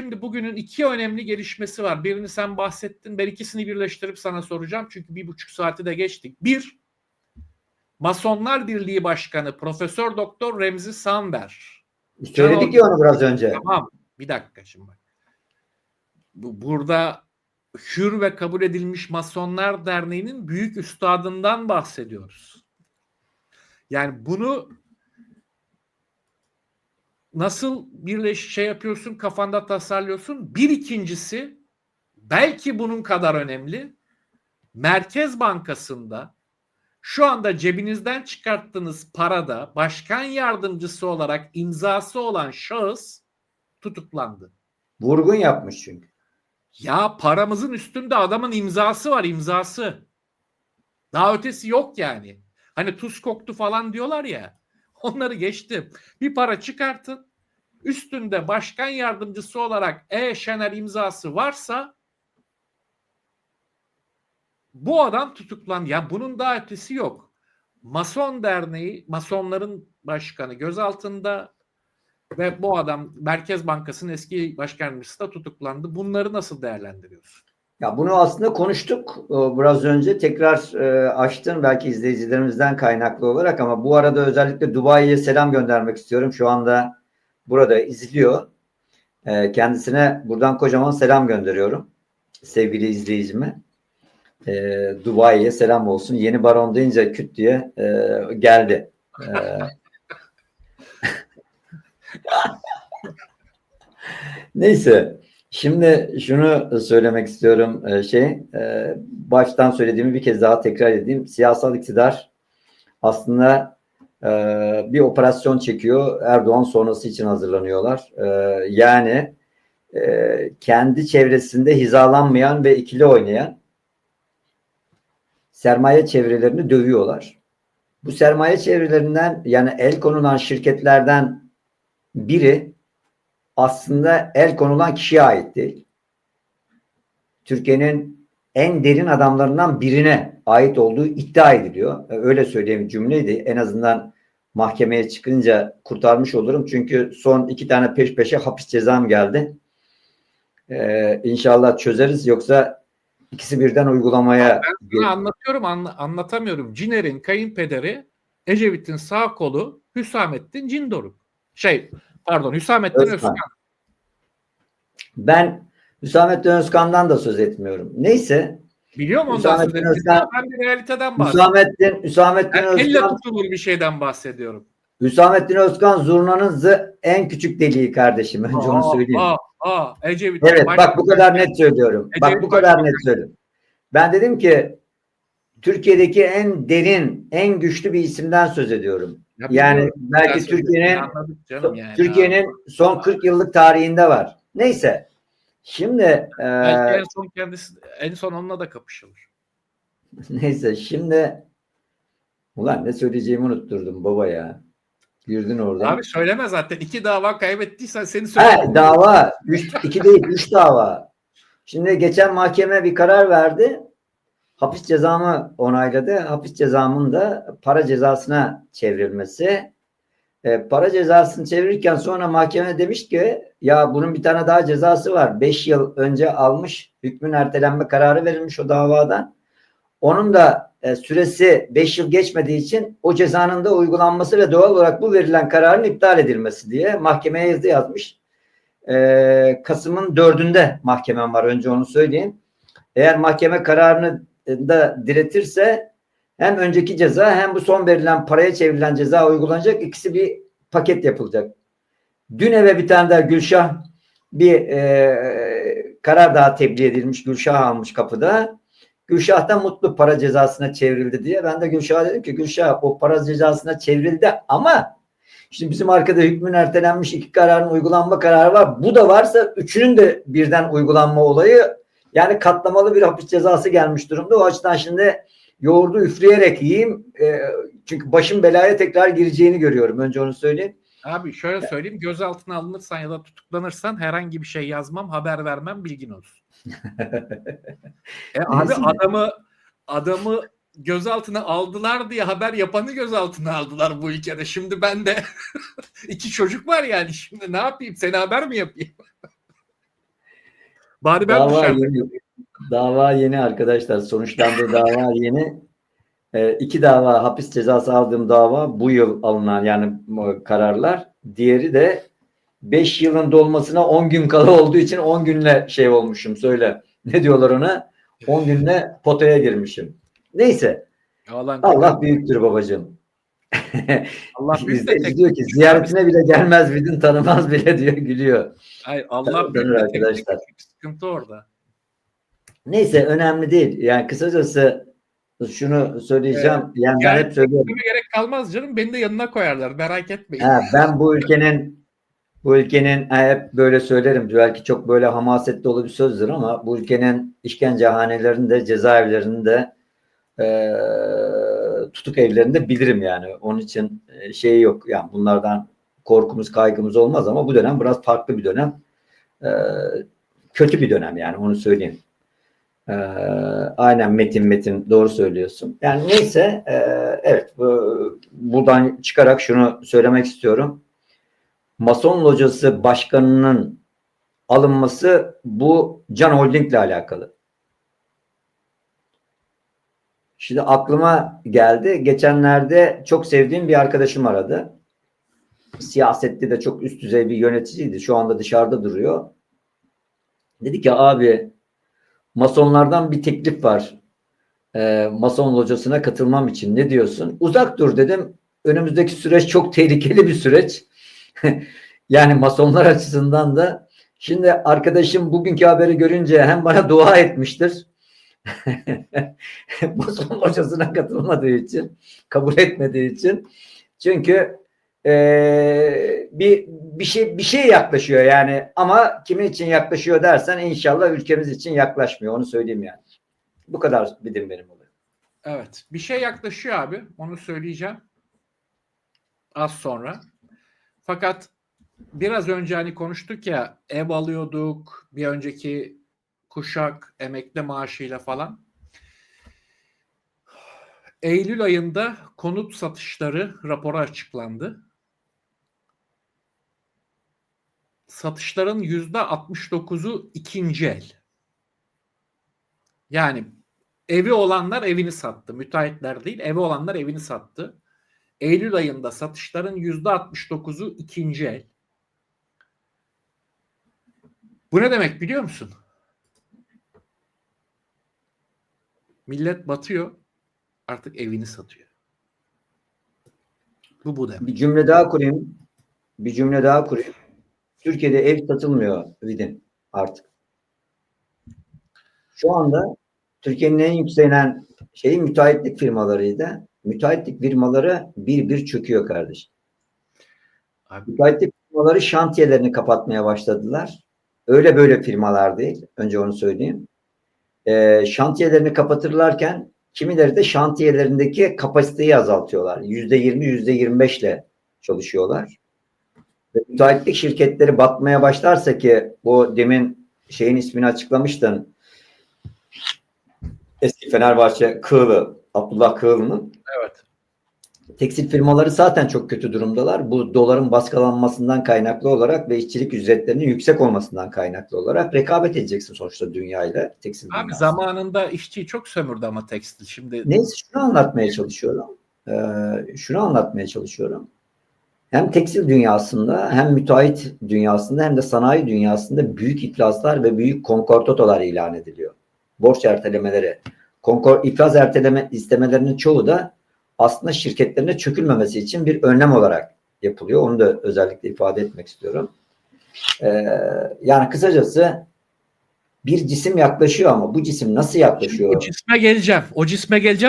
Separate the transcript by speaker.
Speaker 1: Şimdi bugünün iki önemli gelişmesi var. Birini sen bahsettin. Ben ikisini birleştirip sana soracağım. Çünkü bir buçuk saati de geçtik. Bir, Masonlar Birliği Başkanı Profesör Doktor Remzi Sander.
Speaker 2: Söyledik ya onu biraz önce.
Speaker 1: Tamam. Bir dakika şimdi bak. Bu, burada hür ve kabul edilmiş Masonlar Derneği'nin büyük üstadından bahsediyoruz. Yani bunu nasıl birleş şey yapıyorsun kafanda tasarlıyorsun. Bir ikincisi belki bunun kadar önemli. Merkez Bankası'nda şu anda cebinizden çıkarttığınız parada başkan yardımcısı olarak imzası olan şahıs tutuklandı.
Speaker 2: Vurgun yapmış çünkü.
Speaker 1: Ya paramızın üstünde adamın imzası var imzası. Daha ötesi yok yani. Hani tuz koktu falan diyorlar ya. Onları geçtim. Bir para çıkartın. Üstünde başkan yardımcısı olarak E. Şener imzası varsa bu adam tutuklan. Ya bunun daha ötesi yok. Mason Derneği, Masonların başkanı gözaltında ve bu adam Merkez Bankası'nın eski başkan da tutuklandı. Bunları nasıl değerlendiriyorsun?
Speaker 2: Ya bunu aslında konuştuk e, biraz önce tekrar e, açtın belki izleyicilerimizden kaynaklı olarak ama bu arada özellikle Dubai'ye selam göndermek istiyorum. Şu anda burada izliyor. E, kendisine buradan kocaman selam gönderiyorum. Sevgili izleyicime. E, Dubai'ye selam olsun. Yeni baron deyince küt diye e, geldi. E, Neyse. Şimdi şunu söylemek istiyorum e, şey e, baştan söylediğimi bir kez daha tekrar edeyim. Siyasal iktidar aslında bir operasyon çekiyor. Erdoğan sonrası için hazırlanıyorlar. Yani kendi çevresinde hizalanmayan ve ikili oynayan sermaye çevrelerini dövüyorlar. Bu sermaye çevrelerinden yani el konulan şirketlerden biri aslında el konulan kişiye ait değil. Türkiye'nin en derin adamlarından birine ait olduğu iddia ediliyor. Öyle söyleyeyim cümleydi. En azından mahkemeye çıkınca kurtarmış olurum. Çünkü son iki tane peş peşe hapis cezam geldi. Ee, inşallah çözeriz. Yoksa ikisi birden uygulamaya...
Speaker 1: Ben sana anlatıyorum, anla, anlatamıyorum. Ciner'in kayınpederi Ecevit'in sağ kolu Hüsamettin Cindoruk. Şey, Pardon Hüsamettin Özkan. Özkan.
Speaker 2: Ben Hüsamettin Özkan'dan da söz etmiyorum. Neyse.
Speaker 1: Biliyor musun ondan söz Özkan, Ben bir realiteden
Speaker 2: bahsediyorum. Hüsamettin, Hüsamettin
Speaker 1: Özkan. Elle tutulur bir şeyden bahsediyorum.
Speaker 2: Hüsamettin Özkan zurnanın en küçük deliği kardeşim. Önce onu söyleyeyim. Aa,
Speaker 1: aa, Ecevit.
Speaker 2: Evet bak bu kadar net söylüyorum. Ecevit bak bu kadar net söylüyorum. Ben dedim ki Türkiye'deki en derin, en güçlü bir isimden söz ediyorum. Ya yani belki Türkiye'nin yani Türkiye'nin son 40 yıllık tarihinde var. Neyse. Şimdi
Speaker 1: belki e, en son kendisi en son onunla da kapışılır.
Speaker 2: Neyse şimdi ulan ne söyleyeceğimi unutturdum baba ya. Girdin orada.
Speaker 1: Abi söyleme zaten. iki dava kaybettiysen seni söyle.
Speaker 2: dava. Üç, iki değil üç dava. Şimdi geçen mahkeme bir karar verdi hapis cezamı onayladı. Hapis cezamın da para cezasına çevrilmesi. E, para cezasını çevirirken sonra mahkeme demiş ki ya bunun bir tane daha cezası var. 5 yıl önce almış hükmün ertelenme kararı verilmiş o davadan. Onun da e, süresi 5 yıl geçmediği için o cezanın da uygulanması ve doğal olarak bu verilen kararın iptal edilmesi diye mahkemeye yazı yazmış. E, Kasım'ın dördünde mahkemem var önce onu söyleyeyim. Eğer mahkeme kararını da diretirse hem önceki ceza hem bu son verilen paraya çevrilen ceza uygulanacak. İkisi bir paket yapılacak. Dün eve bir tane daha Gülşah bir e, karar daha tebliğ edilmiş. Gülşah almış kapıda. Gülşah da mutlu para cezasına çevrildi diye. Ben de Gülşah'a dedim ki Gülşah o para cezasına çevrildi ama şimdi bizim arkada hükmün ertelenmiş iki kararın uygulanma kararı var. Bu da varsa üçünün de birden uygulanma olayı yani katlamalı bir hapis cezası gelmiş durumda. O açıdan şimdi yoğurdu üfleyerek yiyeyim. E, çünkü başım belaya tekrar gireceğini görüyorum. Önce onu söyleyeyim.
Speaker 1: Abi şöyle söyleyeyim. Gözaltına alınırsan ya da tutuklanırsan herhangi bir şey yazmam, haber vermem, bilgin olsun. e abi adamı adamı gözaltına aldılar diye haber yapanı gözaltına aldılar bu ülkede. Şimdi ben de iki çocuk var yani. Şimdi ne yapayım? Seni haber mi yapayım? Bari ben
Speaker 2: Dava
Speaker 1: düşerdim.
Speaker 2: Dava yeni arkadaşlar. Sonuçlandı dava yeni. Ee, iki dava hapis cezası aldığım dava bu yıl alınan yani bu kararlar. Diğeri de 5 yılın dolmasına 10 gün kala olduğu için 10 günle şey olmuşum söyle. Ne diyorlar ona? 10 günle potaya girmişim. Neyse.
Speaker 1: Yalan.
Speaker 2: Allah büyüktür babacığım.
Speaker 1: Allah büyük de
Speaker 2: diyor ki ziyaretine bile gelmez vidin tanımaz bile diyor gülüyor.
Speaker 1: Hayır, Allah büyük
Speaker 2: arkadaşlar.
Speaker 1: Sıkıntı orada.
Speaker 2: Neyse önemli değil. Yani kısacası şunu söyleyeceğim. yani ben hep söylüyorum.
Speaker 1: Gerek kalmaz canım. Beni de yanına koyarlar. Merak etmeyin.
Speaker 2: Ha, ben bu ülkenin bu ülkenin hep böyle söylerim. Belki çok böyle hamasetli dolu bir sözdür ama bu ülkenin işkencehanelerinde, cezaevlerinde e, tutuk evlerinde bilirim yani. Onun için e, şey yok. Yani bunlardan korkumuz, kaygımız olmaz ama bu dönem biraz farklı bir dönem. E, kötü bir dönem yani onu söyleyeyim. E, aynen Metin Metin doğru söylüyorsun. Yani neyse e, evet bu, buradan çıkarak şunu söylemek istiyorum. Mason locası başkanının alınması bu Can Holding ile alakalı. Şimdi aklıma geldi. Geçenlerde çok sevdiğim bir arkadaşım aradı. Siyasette de çok üst düzey bir yöneticiydi. Şu anda dışarıda duruyor. Dedi ki abi masonlardan bir teklif var. Ee, mason locasına katılmam için. Ne diyorsun? Uzak dur dedim. Önümüzdeki süreç çok tehlikeli bir süreç. yani masonlar açısından da şimdi arkadaşım bugünkü haberi görünce hem bana dua etmiştir. Mason hocasına katılmadığı için, kabul etmediği için. Çünkü eee, bir bir şey bir şey yaklaşıyor yani ama kimin için yaklaşıyor dersen inşallah ülkemiz için yaklaşmıyor. Onu söyleyeyim yani. Bu kadar bilim benim oluyor.
Speaker 1: Evet. Bir şey yaklaşıyor abi. Onu söyleyeceğim. Az sonra. Fakat biraz önce hani konuştuk ya ev alıyorduk. Bir önceki kuşak emekli maaşıyla falan. Eylül ayında konut satışları raporu açıklandı. Satışların yüzde 69'u ikinci el. Yani evi olanlar evini sattı. Müteahhitler değil, evi olanlar evini sattı. Eylül ayında satışların yüzde 69'u ikinci el. Bu ne demek biliyor musun? Millet batıyor, artık evini satıyor. Bu bu demek.
Speaker 2: Bir cümle daha kurayım. Bir cümle daha kurayım. Türkiye'de ev satılmıyor Vidin artık. Şu anda Türkiye'nin en yükselen şeyi müteahhitlik firmalarıydı. Müteahhitlik firmaları bir bir çöküyor kardeşim.
Speaker 1: Abi,
Speaker 2: Müteahhitlik firmaları şantiyelerini kapatmaya başladılar. Öyle böyle firmalar değil. Önce onu söyleyeyim. Ee, şantiyelerini kapatırlarken kimileri de şantiyelerindeki kapasiteyi azaltıyorlar. Yüzde yirmi, yüzde yirmi beşle çalışıyorlar. Ve müteahhitlik şirketleri batmaya başlarsa ki bu demin şeyin ismini açıklamıştın. Eski Fenerbahçe Kığlı, Abdullah Kığlı'nın
Speaker 1: evet.
Speaker 2: tekstil firmaları zaten çok kötü durumdalar. Bu doların baskılanmasından kaynaklı olarak ve işçilik ücretlerinin yüksek olmasından kaynaklı olarak rekabet edeceksin sonuçta dünyayla tekstil
Speaker 1: Abi
Speaker 2: dünyası.
Speaker 1: zamanında işçiyi çok sömürdü ama tekstil. Şimdi
Speaker 2: Neyse şunu anlatmaya çalışıyorum. Ee, şunu anlatmaya çalışıyorum. Hem tekstil dünyasında hem müteahhit dünyasında hem de sanayi dünyasında büyük iflaslar ve büyük konkortotolar ilan ediliyor. Borç ertelemeleri. Konkor, iflas erteleme istemelerinin çoğu da aslında şirketlerine çökülmemesi için bir önlem olarak yapılıyor. Onu da özellikle ifade etmek istiyorum. Ee, yani kısacası bir cisim yaklaşıyor ama bu cisim nasıl yaklaşıyor?
Speaker 1: o cisme geleceğim. O cisme geleceğim